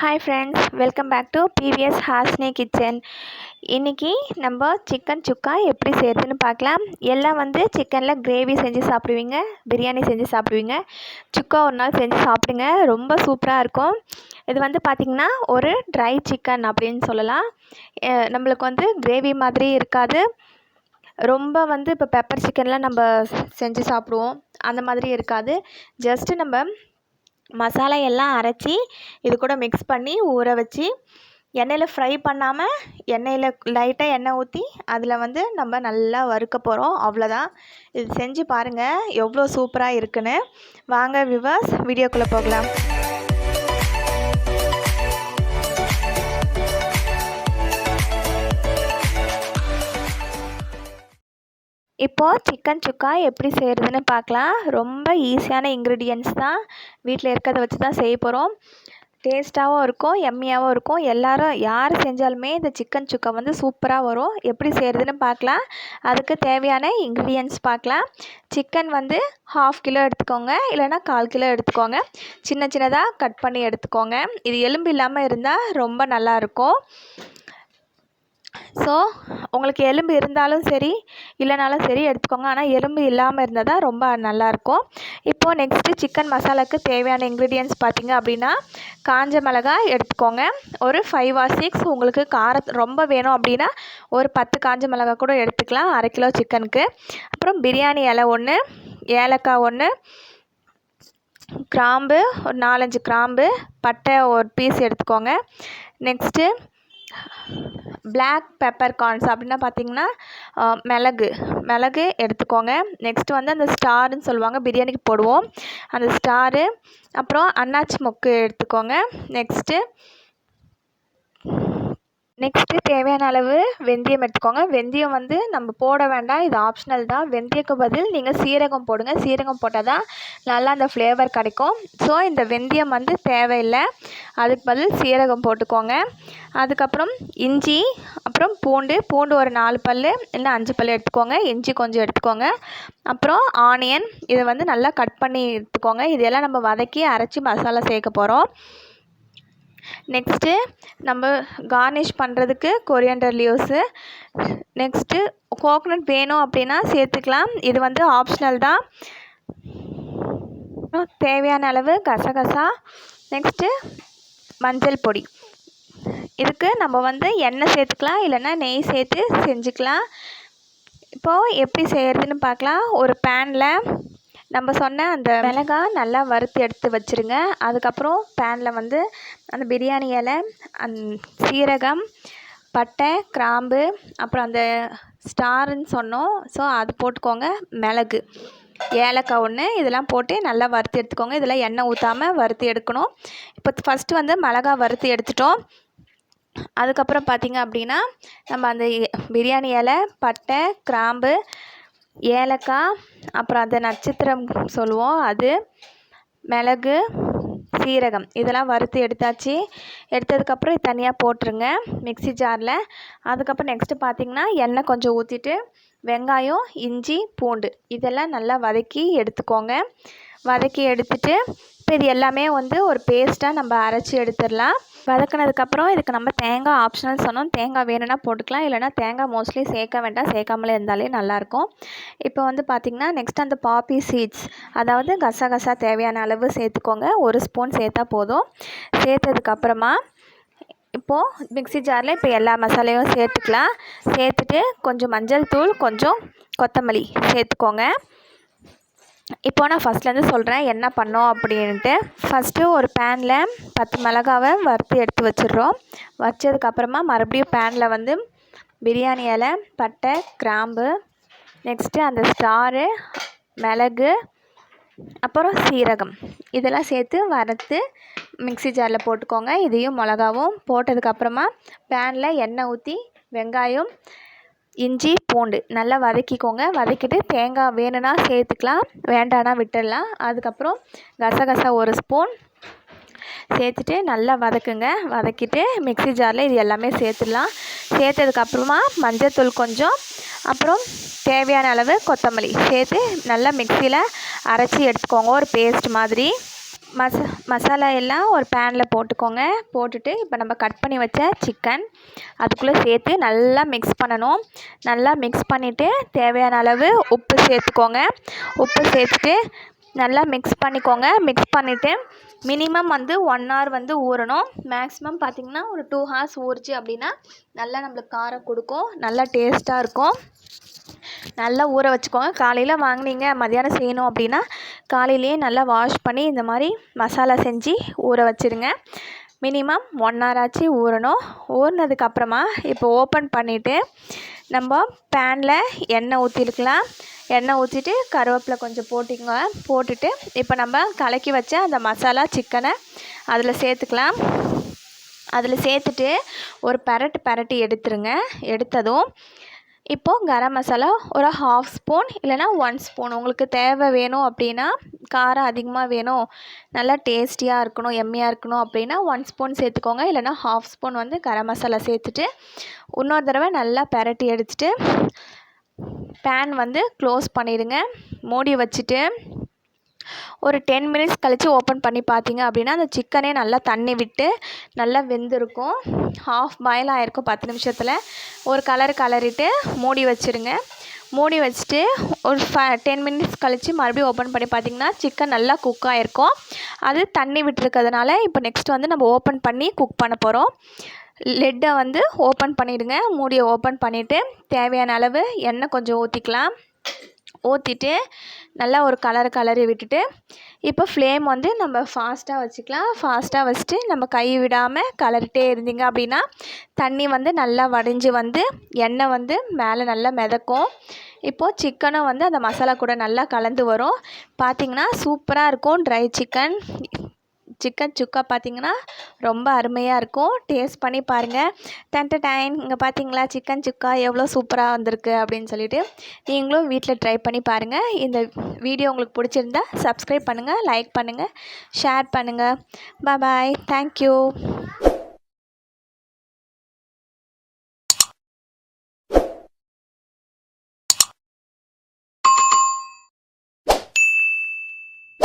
Hi friends welcome back to PVS Hasni kitchen இன்றைக்கி நம்ம chicken சுக்கா எப்படி செய்கிறதுன்னு பார்க்கலாம். எல்லாம் வந்து சிக்கனில் கிரேவி செஞ்சு சாப்பிடுவீங்க பிரியாணி செஞ்சு சாப்பிடுவீங்க. சுக்கா ஒரு நாள் செஞ்சு சாப்பிடுங்க ரொம்ப சூப்பராக இருக்கும். இது வந்து பார்த்திங்கன்னா ஒரு ட்ரை சிக்கன் அப்படின்னு சொல்லலாம். நம்மளுக்கு வந்து கிரேவி மாதிரி இருக்காது. ரொம்ப வந்து இப்போ பெப்பர் சிக்கன்லாம் நம்ம செஞ்சு சாப்பிடுவோம். அந்த மாதிரி இருக்காது. ஜஸ்ட்டு நம்ம மசாலா எல்லாம் அரைச்சி இது கூட மிக்ஸ் பண்ணி ஊற வச்சு எண்ணெயில் ஃப்ரை பண்ணாமல் எண்ணெயில் லைட்டாக எண்ணெய் ஊற்றி அதில் வந்து நம்ம நல்லா வறுக்க போகிறோம் அவ்வளோதான் இது செஞ்சு பாருங்கள் எவ்வளோ சூப்பராக இருக்குன்னு. வாங்க விவாஸ் வீடியோக்குள்ளே போகலாம். இப்போது சிக்கன் சுக்கா எப்படி செய்கிறதுன்னு பார்க்கலாம். ரொம்ப ஈஸியான இன்க்ரீடியன்ஸ் தான் வீட்டில் இருக்கிறத வச்சு தான் செய்ய போகிறோம் டேஸ்ட்டாகவும் இருக்கும் எம்மியாகவும் இருக்கும். எல்லாரும் யார் செஞ்சாலுமே இந்த சிக்கன் சுக்கா வந்து சூப்பராக வரும். எப்படி செய்கிறதுன்னு பார்க்கலாம். அதுக்கு தேவையான இன்க்ரீடியன்ஸ் பார்க்கலாம். சிக்கன் வந்து ஹாஃப் கிலோ எடுத்துக்கோங்க இல்லைன்னா கால் கிலோ எடுத்துக்கோங்க. சின்ன சின்னதாக கட் பண்ணி எடுத்துக்கோங்க. இது எலும்பு இல்லாமல் இருந்தால் ரொம்ப நல்லாயிருக்கும் ஸோ உங்களுக்கு எலும்பு இருந்தாலும் சரி இல்லைனாலும் சரி எடுத்துக்கோங்க. ஆனால் எலும்பு இல்லாமல் இருந்தால் தான் ரொம்ப நல்லாயிருக்கும் இப்போது நெக்ஸ்ட்டு சிக்கன் மசாலாவுக்கு தேவையான இன்க்ரீடியன்ஸ் பார்த்தீங்க அப்படின்னா காஞ்ச மிளகாய் எடுத்துக்கோங்க. ஒரு ஃபைவ் ஆர் சிக்ஸ் உங்களுக்கு காரம் ரொம்ப வேணும் அப்படின்னா ஒரு பத்து காஞ்ச மிளகாய் கூட எடுத்துக்கலாம் அரை கிலோ சிக்கனுக்கு அப்புறம் பிரியாணி இலை ஒன்று ஏலக்காய் ஒன்று கிராம்பு ஒரு நாலஞ்சு கிராம்பு பட்டை ஒரு பீஸ் எடுத்துக்கோங்க. நெக்ஸ்ட்டு பிளாக் பெப்பர் கார்ன்ஸ் அப்படின்னா பார்த்தீங்கன்னா மிளகு. மிளகு எடுத்துக்கோங்க. நெக்ஸ்ட்டு வந்து அந்த ஸ்டாருன்னு சொல்லுவாங்க பிரியாணிக்கு போடுவோம். அந்த ஸ்டாரு அப்புறம் அன்னாச்சி மொக்கு எடுத்துக்கோங்க. நெக்ஸ்ட்டு நெக்ஸ்ட்டு தேவையான அளவு வெந்தயம் எடுத்துக்கோங்க. வெந்தயம் வந்து நம்ம போட வேண்டாம். இது ஆப்ஷனல் தான். வெந்தயக்கு பதில் நீங்கள் சீரகம் போடுங்க. சீரகம் போட்டால் தான் நல்லா அந்த ஃப்ளேவர் கிடைக்கும். ஸோ இந்த வெந்தயம் வந்து தேவையில்லை. அதுக்கு பதில் சீரகம் போட்டுக்கோங்க. அதுக்கப்புறம் இஞ்சி அப்புறம் பூண்டு. பூண்டு ஒரு நாலு பல் இல்லை அஞ்சு பல் எடுத்துக்கோங்க. இஞ்சி கொஞ்சம் எடுத்துக்கோங்க. அப்புறம் ஆனியன் இதை வந்து நல்லா கட் பண்ணி எடுத்துக்கோங்க. இதெல்லாம் நம்ம வதக்கி அரைச்சி மசாலா சேர்க்க போகிறோம் நெக்ஸ்ட்டு நம்ம கார்னிஷ் பண்ணுறதுக்கு கொரியாண்டர் லீவ்ஸு நெக்ஸ்ட்டு கோகனட் வேணும் அப்படின்னா சேர்த்துக்கலாம். இது வந்து ஆப்ஷனல் தான். தேவையான அளவு கசகசா. நெக்ஸ்ட்டு மஞ்சள் பொடி. இதுக்கு நம்ம வந்து எண்ணெய் சேர்த்துக்கலாம். இல்லைன்னா நெய் சேர்த்து செஞ்சுக்கலாம். இப்போது எப்படி செய்கிறதுன்னு பார்க்கலாம். ஒரு பேனில் நம்ம சொன்ன அந்த மிளகாய் நல்லா வறுத்து எடுத்து வச்சுருங்க. அதுக்கப்புறம் பேனில் வந்து அந்த பிரியாணி இலை அந் சீரகம் பட்டை கிராம்பு அப்புறம் அந்த ஸ்டாருன்னு சொன்னோம். ஸோ அது போட்டுக்கோங்க. மிளகு ஏலக்காய் ஒன்று இதெல்லாம் போட்டு நல்லா வறுத்து எடுத்துக்கோங்க. இதெல்லாம் எண்ணெய் ஊற்றாமல் வறுத்து எடுக்கணும். இப்போ ஃபஸ்ட்டு வந்து மிளகா வறுத்து எடுத்துட்டோம். அதுக்கப்புறம் பார்த்திங்க அப்படின்னா நம்ம அந்த பிரியாணி இலை பட்டை கிராம்பு ஏலக்காய் அப்புறம் அந்த நட்சத்திரம் சொல்லுவோம் அது மிளகு சீரகம். இதெல்லாம் வறுத்து எடுத்தாச்சு. எடுத்ததுக்கப்புறம் இது தனியாக போட்டுருங்க மிக்ஸி ஜாரில். அதுக்கப்புறம் நெக்ஸ்ட்டு பார்த்திங்கன்னா எண்ணெய் கொஞ்சம் ஊற்றிட்டு வெங்காயம் இஞ்சி பூண்டு இதெல்லாம் நல்லா வதக்கி எடுத்துக்கோங்க. வதக்கி எடுத்துட்டு இப்போ இது எல்லாமே வந்து ஒரு பேஸ்ட்டாக நம்ம அரைச்சி எடுத்துடலாம். வதக்குனதுக்கப்புறம் இதுக்கு நம்ம தேங்காய் ஆப்ஷனல் சொன்னோம். தேங்காய் வேணும்னா போட்டுக்கலாம். இல்லைனா தேங்காய் மோஸ்ட்லி சேர்க்க வேண்டாம். சேர்க்காமலே இருந்தாலே நல்லாயிருக்கும். இப்போ வந்து பார்த்திங்கன்னா நெக்ஸ்ட் அந்த பாப்பி சீட்ஸ் அதாவது கசகசா தேவையான அளவு சேர்த்துக்கோங்க. ஒரு ஸ்பூன் சேர்த்தா போதும். சேர்த்ததுக்கப்புறமா இப்போது மிக்ஸி ஜாரில் இப்போ எல்லா மசாலையும் சேர்த்துக்கலாம். சேர்த்துட்டு கொஞ்சம் மஞ்சள் தூள் கொஞ்சம் கொத்தமல்லி சேர்த்துக்கோங்க. இப்போ நான் ஃபஸ்ட்லேருந்து சொல்கிறேன் என்ன பண்ணோம் அப்படின்ட்டு ஃபஸ்ட்டு ஒரு பேனில் பத்து மிளகாவை வறுத்து எடுத்து வச்சிடுறோம். வச்சதுக்கப்புறமா மறுபடியும் பேனில் வந்து பிரியாணி இலை பட்டை கிராம்பு நெக்ஸ்ட்டு அந்த ஸ்டாரு மிளகு அப்புறம் சீரகம். இதெல்லாம் சேர்த்து வறுத்து மிக்ஸி ஜாரில் போட்டுக்கோங்க. இதையும் மிளகாவும் போட்டதுக்கப்புறமா பேனில் எண்ணெய் ஊற்றி வெங்காயம் இஞ்சி பூண்டு நல்லா வதக்கிக்கோங்க. வதக்கிட்டு தேங்காய் வேணும்னா சேர்த்துக்கலாம் வேண்டானா விட்டுடலாம். அதுக்கப்புறம் கசகசா ஒரு ஸ்பூன் சேர்த்துட்டு நல்லா வதக்குங்க. வதக்கிட்டு மிக்ஸி ஜாரில் இது எல்லாமே சேர்த்துடலாம். சேர்த்ததுக்கப்புறமா மஞ்சத்தூள் கொஞ்சம். அப்புறம் தேவையான அளவு கொத்தமல்லி சேர்த்து நல்லா மிக்சியில் அரைச்சி எடுத்துக்கோங்க. ஒரு பேஸ்ட் மாதிரி. மச மசாலா எல்லாம் ஒரு பேனில் போட்டுக்கோங்க. போட்டுட்டு இப்போ நம்ம கட் பண்ணி வச்ச சிக்கன் அதுக்குள்ளே சேர்த்து நல்லா மிக்ஸ் பண்ணணும். நல்லா மிக்ஸ் பண்ணிவிட்டு தேவையான அளவு உப்பு சேர்த்துக்கோங்க. உப்பு சேர்த்துட்டு நல்லா மிக்ஸ் பண்ணிக்கோங்க. மிக்ஸ் பண்ணிவிட்டு மினிமம் வந்து ஒன் ஹவர் வந்து ஊறணும். மேக்ஸிமம் பார்த்திங்கன்னா ஒரு டூ ஹார்ஸ் ஊறிச்சு அப்படின்னா நல்லா நம்மளுக்கு காரம் கொடுக்கும். நல்லா டேஸ்ட்டாக இருக்கும். நல்லா ஊற வச்சுக்கோங்க. காலையில் வாங்கினீங்க மதியானம் செய்யணும் அப்படின்னா காலையிலேயே நல்லா வாஷ் பண்ணி இந்த மாதிரி மசாலா செஞ்சு ஊற வச்சுருங்க. மினிமம் ஒன் ஹவர் ஆச்சு ஊறணும். ஊறினதுக்கப்புறமா இப்போ ஓப்பன் பண்ணிவிட்டு நம்ம பேனில் எண்ணெய் ஊற்றிருக்கலாம் எண்ணெய் ஊற்றிட்டு கருவேப்பிலை கொஞ்சம் போட்டிங்க போட்டுட்டு இப்போ நம்ம கலக்கி வச்ச அந்த மசாலா சிக்கனை அதில் சேர்த்துக்கலாம். அதில் சேர்த்துட்டு ஒரு பரட்டு பரட்டி எடுத்துருங்க. எடுத்ததும் இப்போது கரம் மசாலா ஒரு ஹாஃப் ஸ்பூன் இல்லைனா ஒன் ஸ்பூன் உங்களுக்கு தேவை வேணும் அப்படின்னா காரம் அதிகமாக வேணும். நல்லா டேஸ்டியாக இருக்கணும் எம்மியாக இருக்கணும் அப்படின்னா ஒன் ஸ்பூன் சேர்த்துக்கோங்க. இல்லைனா ஹாஃப் ஸ்பூன் வந்து கரம் மசாலா சேர்த்துட்டு இன்னொரு தடவை நல்லா பெரட்டி எடுத்துட்டு பேன் வந்து க்ளோஸ் பண்ணிடுங்க. மூடி வச்சுட்டு ஒரு டென் மினிட்ஸ் கழித்து ஓப்பன் பண்ணி பார்த்தீங்க அப்படின்னா அந்த சிக்கனே நல்லா தண்ணி விட்டு நல்லா வெந்திருக்கும். ஹாஃப் பாயில் ஆகிருக்கும் பத்து நிமிஷத்தில். ஒரு கலர் கலரிட்டு மூடி வச்சுருங்க. மூடி வச்சுட்டு ஒரு ஃப டென் மினிட்ஸ் கழித்து மறுபடியும் ஓப்பன் பண்ணி பார்த்தீங்கன்னா சிக்கன் நல்லா குக் ஆகிருக்கும் அது தண்ணி விட்டுருக்கிறதுனால இப்போ நெக்ஸ்ட் வந்து நம்ம ஓப்பன் பண்ணி குக் பண்ண போகிறோம் லெட்டை வந்து ஓப்பன் பண்ணிவிடுங்க மூடியை ஓப்பன் பண்ணிவிட்டு தேவையான அளவு எண்ணெய் கொஞ்சம் ஊற்றிக்கலாம் ஊற்றிட்டு நல்லா ஒரு கலர் கலரி விட்டுட்டு இப்போ ஃப்ளேம் வந்து நம்ம ஃபாஸ்ட்டாக வச்சுக்கலாம். ஃபாஸ்ட்டாக வச்சுட்டு நம்ம கை விடாமல் கலரிட்டே இருந்தீங்க அப்படின்னா தண்ணி வந்து நல்லா வடிஞ்சு வந்து எண்ணெய் வந்து மேலே நல்லா மிதக்கும். இப்போது சிக்கனும் வந்து அந்த மசாலா கூட நல்லா கலந்து வரும். பார்த்திங்கன்னா சூப்பராக இருக்கும். ட்ரை சிக்கன் சிக்கன் சுக்கா பார்த்திங்கன்னா ரொம்ப அருமையாக இருக்கும். டேஸ்ட் பண்ணி பாருங்கள் டென்ட் டைன் இங்கே பார்த்தீங்களா? சிக்கன் சுக்கா எவ்வளோ சூப்பராக வந்திருக்கு அப்படின்னு சொல்லிட்டு நீங்களும் வீட்டில் ட்ரை பண்ணி பாருங்கள் இந்த வீடியோ உங்களுக்கு பிடிச்சிருந்தா சப்ஸ்கிரைப் பண்ணுங்கள் லைக் பண்ணுங்கள் ஷேர் பண்ணுங்கள் பாய் தேங்க்யூ